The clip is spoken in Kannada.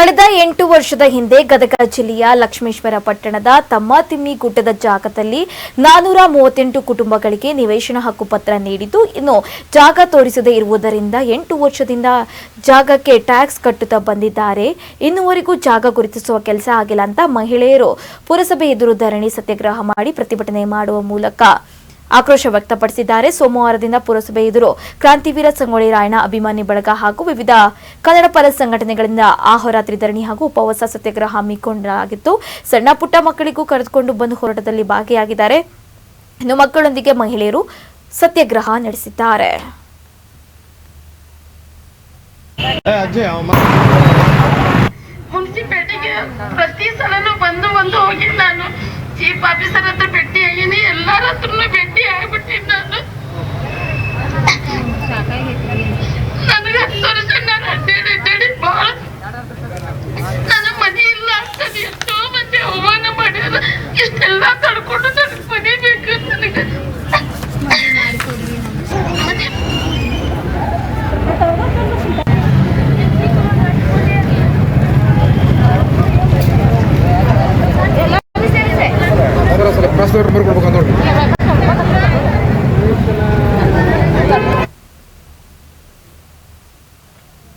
ಕಳೆದ ಎಂಟು ವರ್ಷದ ಹಿಂದೆ ಗದಗ ಜಿಲ್ಲೆಯ ಲಕ್ಷ್ಮೇಶ್ವರ ಪಟ್ಟಣದ ತಮ್ಮ ತಿಮ್ಮಿ ಗುಡ್ಡದ ಜಾಗದಲ್ಲಿ ನಾನೂರ ಮೂವತ್ತೆಂಟು ಕುಟುಂಬಗಳಿಗೆ ನಿವೇಶನ ಹಕ್ಕು ಪತ್ರ ನೀಡಿದ್ದು, ಇನ್ನು ಜಾಗ ತೋರಿಸದೇ ಇರುವುದರಿಂದ ಎಂಟು ವರ್ಷದಿಂದ ಜಾಗಕ್ಕೆ ಟ್ಯಾಕ್ಸ್ ಕಟ್ಟುತ್ತಾ ಬಂದಿದ್ದಾರೆ. ಇನ್ನುವರೆಗೂ ಜಾಗ ಗುರುತಿಸುವ ಕೆಲಸ ಆಗಿಲ್ಲ ಅಂತ ಮಹಿಳೆಯರು ಪುರಸಭೆ ಎದುರು ಧರಣಿ ಸತ್ಯಾಗ್ರಹ ಮಾಡಿ ಪ್ರತಿಭಟನೆ ಮಾಡುವ ಮೂಲಕ ಆಕ್ರೋಶ ವ್ಯಕ್ತಪಡಿಸಿದ್ದಾರೆ. ಸೋಮವಾರದಿಂದ ಪುರಸಭೆ ಎದುರು ಕ್ರಾಂತಿವೀರ ಸಂಗೊಳ್ಳಿ ರಾಯಣ್ಣ ಅಭಿಮಾನಿ ಬಳಗ ಹಾಗೂ ವಿವಿಧ ಕನ್ನಡ ಪರ ಸಂಘಟನೆಗಳಿಂದ ಆಹೋರಾತ್ರಿ ಧರಣಿ ಹಾಗೂ ಉಪವಾಸ ಸತ್ಯಾಗ್ರಹ ಹಮ್ಮಿಕೊಂಡಾಗಿತ್ತು ಸಣ್ಣ ಪುಟ್ಟ ಮಕ್ಕಳಿಗೂ ಕರೆದುಕೊಂಡು ಬಂದು ಹೋರಾಟದಲ್ಲಿ ಭಾಗಿಯಾಗಿದ್ದಾರೆ. ಇನ್ನು ಮಕ್ಕಳೊಂದಿಗೆ ಮಹಿಳೆಯರು ಸತ್ಯಾಗ್ರಹ ನಡೆಸಿದ್ದಾರೆ. ಮುನ್ಸಿಪಾಲಿಟಿಗೆ ಪ್ರತಿ ಸಲನೂ ಬಂದು ಬಂದು ಹೋಗಿ ನಾನು. Chief Más de Romero Provocador.